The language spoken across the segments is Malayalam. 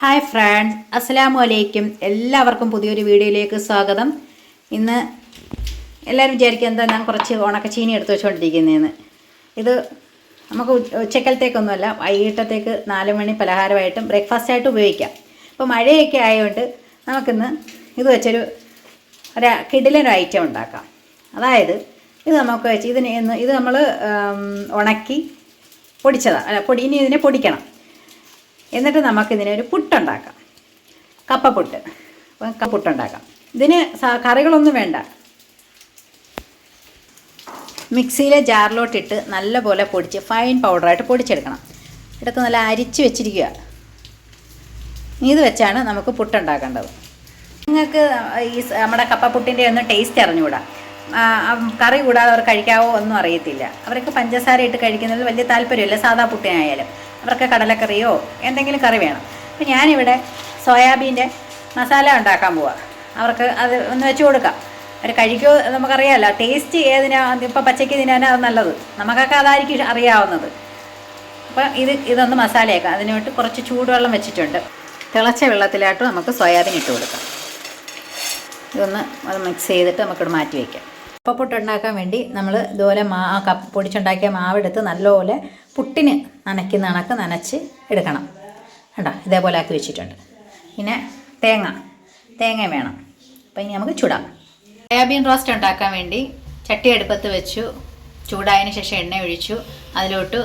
ഹായ് ഫ്രണ്ട്സ് അസ്സലാമു അലൈക്കും എല്ലാവർക്കും പുതിയൊരു വീഡിയോയിലേക്ക് സ്വാഗതം. ഇന്ന് എല്ലാവരും വിചാരിക്കുക എന്താ ഞാൻ കുറച്ച് ഉണക്കച്ചീനി എടുത്ത് വെച്ചുകൊണ്ടിരിക്കുന്നതെന്ന് ഇത് നമുക്ക് ഉച്ച- ഉച്ചക്കലത്തേക്കൊന്നുമല്ല വൈകിട്ടത്തേക്ക് നാല് മണി പലഹാരമായിട്ടും ബ്രേക്ക്ഫാസ്റ്റായിട്ട് ഉപയോഗിക്കാം. ഇപ്പോൾ മഴയൊക്കെ ആയതുകൊണ്ട് നമുക്കിന്ന് ഇത് വെച്ചൊരു ഒരു കിടിലൊരു ഐറ്റം ഉണ്ടാക്കാം. അതായത് ഇത് നമുക്ക് വെച്ച് ഇതിന് ഇത് നമ്മൾ ഉണക്കി പൊടിച്ചതാണ് അല്ല പൊടി ഇനി ഇതിനെ പൊടിക്കണം. എന്നിട്ട് നമുക്കിതിനൊരു പുട്ടുണ്ടാക്കാം. കപ്പപ്പുട്ട്. അപ്പം കപ്പുട്ടുണ്ടാക്കാം. ഇതിന് കറികളൊന്നും വേണ്ട. മിക്സിയിലെ ജാറിലോട്ടിട്ട് നല്ലപോലെ പൊടിച്ച് ഫൈൻ പൗഡറായിട്ട് പൊടിച്ചെടുക്കണം. എടുത്ത് നല്ല അരിച്ച് വെച്ചിരിക്കുക ഇത് വെച്ചാണ് നമുക്ക് പുട്ടുണ്ടാക്കേണ്ടത്. നിങ്ങൾക്ക് ഈ നമ്മുടെ കപ്പപ്പുട്ടിന്റെ ഒന്നും ടേസ്റ്റ് അറിഞ്ഞുകൂടാ. കറി കൂടാതെ അവർ കഴിക്കാവോ ഒന്നും അറിയത്തില്ല. അവർക്ക് പഞ്ചസാര ഇട്ട് കഴിക്കുന്നതിൽ വലിയ താല്പര്യമില്ല സാധാ പുട്ടിനായാലും. അവർക്ക് കടലക്കറിയോ എന്തെങ്കിലും കറി വേണം. അപ്പം ഞാനിവിടെ സോയാബീന്റെ മസാല ഉണ്ടാക്കാൻ പോവാം. അവർക്ക് അത് ഒന്ന് വെച്ച് കൊടുക്കാം. അവർ കഴിക്കുമോ നമുക്കറിയാമല്ലോ ടേസ്റ്റ് ഏതിനാ? ഇപ്പം പച്ചയ്ക്ക് തിന്നാനാ അത് നല്ലത്. നമുക്കൊക്കെ അതായിരിക്കും അറിയാവുന്നത്. അപ്പം ഇത് ഇതൊന്ന് മസാലയാക്കാം. അതിനോട്ട് കുറച്ച് ചൂടുവെള്ളം വെച്ചിട്ടുണ്ട്. തിളച്ച വെള്ളത്തിലായിട്ട് നമുക്ക് സോയാബീൻ ഇട്ട് കൊടുക്കാം. ഇതൊന്ന് അത് മിക്സ് ചെയ്തിട്ട് നമുക്കിവിടെ മാറ്റി വയ്ക്കാം കപ്പപ്പുട്ട് ഉണ്ടാക്കാൻ വേണ്ടി നമ്മൾ ഇതുപോലെ മാ കപ്പ് പൊടിച്ചുണ്ടാക്കിയ മാവെടുത്ത് നല്ലപോലെ പുട്ടിന് നനയ്ക്കുന്ന കണക്ക് നനച്ച് എടുക്കണം. കണ്ടോ? ഇതേപോലെ ആക്കി വെച്ചിട്ടുണ്ട്. പിന്നെ തേങ്ങ. തേങ്ങ വേണം. അപ്പം ഇനി നമുക്ക് ചുടാം. സോയാബീൻ റോസ്റ്റ് ഉണ്ടാക്കാൻ വേണ്ടി ചട്ടി അടുപ്പത്ത് വെച്ചു. ചൂടായതിന് ശേഷം എണ്ണ ഒഴിച്ചു. അതിലോട്ട്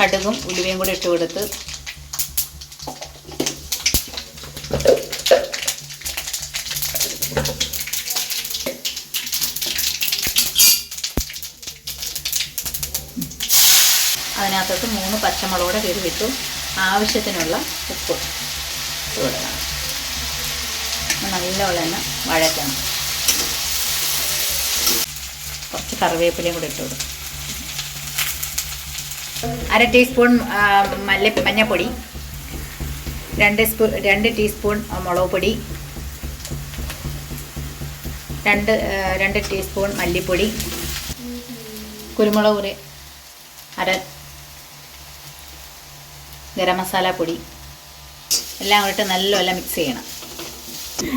കടുകും ഉലുവയും കൂടി ഇട്ട് കൊടുത്ത് അതിനകത്തോട്ട് മൂന്ന് പച്ചമുളകൂടെ കീറി വിട്ടു ആവശ്യത്തിനുള്ള ഉപ്പ് ഇട്ടുകൊടുക്കണം കൊടുക്കണം നല്ലപോലെ തന്നെ വഴറ്റണം. കുറച്ച് കറിവേപ്പിലയും കൂടെ ഇട്ട് കൊടുക്കും അര ടീസ്പൂൺ മല്ലി മഞ്ഞൾപ്പൊടി. രണ്ട് സ്പൂ രണ്ട് ടീസ്പൂൺ മുളക് പൊടി. രണ്ട് രണ്ട് ടീസ്പൂൺ മല്ലിപ്പൊടി. കുരുമുളക് പൊടി അര ഗരം മസാല പൊടി. എല്ലാം കൂടിയിട്ട് നല്ലപോലെ മിക്സ് ചെയ്യണം.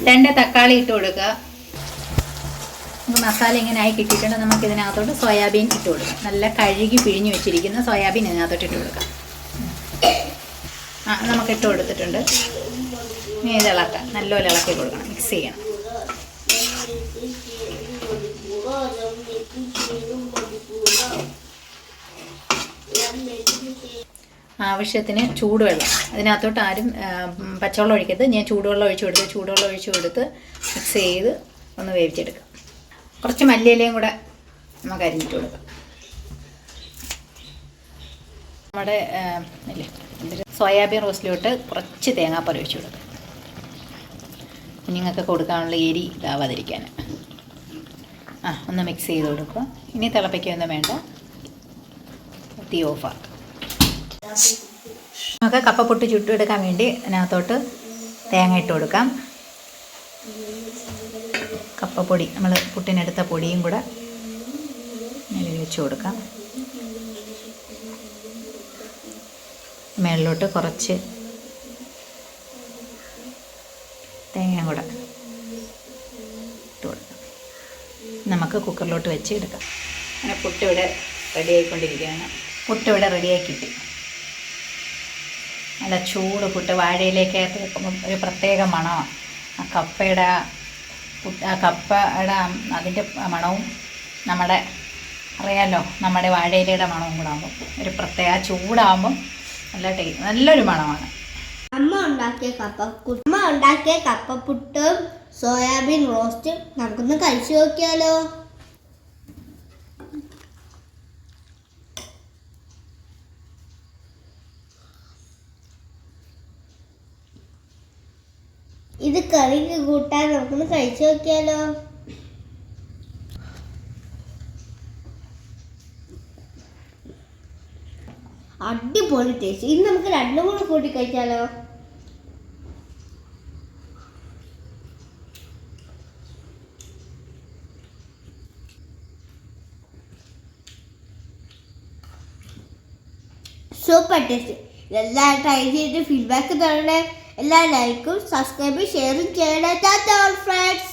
രണ്ട് തക്കാളി ഇട്ട് കൊടുക്കുക. മസാല ഇങ്ങനെ ആയി കിട്ടിയിട്ടുണ്ട്. നമുക്ക് ഇതിനകത്തോട്ട് സോയാബീൻ ഇട്ട് കൊടുക്കാം. നല്ല കഴുകി പിഴിഞ്ഞു വെച്ചിരിക്കുന്ന സോയാബീൻ ഇതിനകത്തോട്ട് ഇട്ട് കൊടുക്കാം. ആ നമുക്ക് ഇട്ട് കൊടുത്തിട്ടുണ്ട്. ഇനി ഇത് ഇളക്കാം. നല്ലപോലെ ഇളക്കി കൊടുക്കണം. മിക്സ് ചെയ്യണം. ആവശ്യത്തിന് ചൂടുവെള്ളം. അതിനകത്തോട്ട് ആരും പച്ചവെള്ളം ഒഴിക്കരുത്. ഞാൻ ചൂടുവെള്ളം ഒഴിച്ചു കൊടുത്ത് ചൂടുവെള്ളം ഒഴിച്ചു കൊടുത്ത് മിക്സ് ചെയ്ത് ഒന്ന് വേവിച്ചെടുക്കാം. കുറച്ച് മല്ലിയിലയും കൂടെ നമുക്ക് അരിഞ്ഞിട്ട് കൊടുക്കാം. നമ്മുടെ സോയാബീൻ റോസ്റ്റിലോട്ട് കുറച്ച് തേങ്ങാപ്പാൽ ഒഴിച്ചു കൊടുക്കാം. കുഞ്ഞുങ്ങൾക്ക് കൊടുക്കാനുള്ള എരി ഇതാവാതിരിക്കാൻ. ആ ഒന്ന് മിക്സ് ചെയ്ത് കൊടുക്കുക. ഇനി തിളപ്പിക്കൊന്നും വേണ്ട. തീ ഓഫാക്കാം നമുക്ക് കപ്പ പൊട്ട് ചുട്ടെടുക്കാൻ വേണ്ടി അതിനകത്തോട്ട് തേങ്ങ ഇട്ട് കൊടുക്കാം. കപ്പപ്പൊടി നമ്മൾ പുട്ടിനെടുത്ത പൊടിയും കൂടെ നിലയിൽ വെച്ച് കൊടുക്കാം. മേളിലോട്ട് കുറച്ച് തേങ്ങയും കൂടെ ഇട്ട് കൊടുക്കാം. നമുക്ക് കുക്കറിലോട്ട് വെച്ച് എടുക്കാം. അങ്ങനെ പുട്ട് ഇവിടെ റെഡി ആയിക്കൊണ്ടിരിക്കുകയാണ്. പുട്ട് ഇവിടെ റെഡിയായി കിട്ടി. നല്ല ചൂട് പുട്ട് വാഴയിലേക്ക് വെക്കുമ്പോൾ ഒരു പ്രത്യേക മണമാണ്. ആ കപ്പയുടെ ആ കപ്പയുടെ അതിന്റെ മണവും നമ്മുടെ അറിയാമല്ലോ നമ്മുടെ വാഴയിലയുടെ മണവും കൂടെ ആകുമ്പോൾ ഒരു പ്രത്യേക ചൂടാകുമ്പം നല്ല ടേസ്റ്റ് നല്ലൊരു മണമാണ്. അമ്മ ഉണ്ടാക്കിയ കപ്പ അമ്മ ഉണ്ടാക്കിയ കപ്പപ്പുട്ടും സോയാബീൻ റോസ്റ്റും നമുക്കൊന്ന് കഴിച്ചു നോക്കിയാലോ? ഇത് കറിക്ക് കൂട്ടാൻ നമുക്കൊന്ന് കഴിച്ചു നോക്കിയാലോ? അടിപൊളി ടേസ്റ്റ് ഇത് നമുക്ക് രണ്ടും കൂടെ കൂട്ടി കഴിച്ചാലോ? സൂപ്പർ ടേസ്റ്റ് ഇതെല്ലാം ട്രൈ ചെയ്തിട്ട് ഫീഡ്ബാക്ക് തരണേ. എല്ലാ ലൈക്കും സബ്സ്ക്രൈബും ഷെയറും ചെയ്യണേ. താത്ത ഓൾ ഫ്രണ്ട്സ്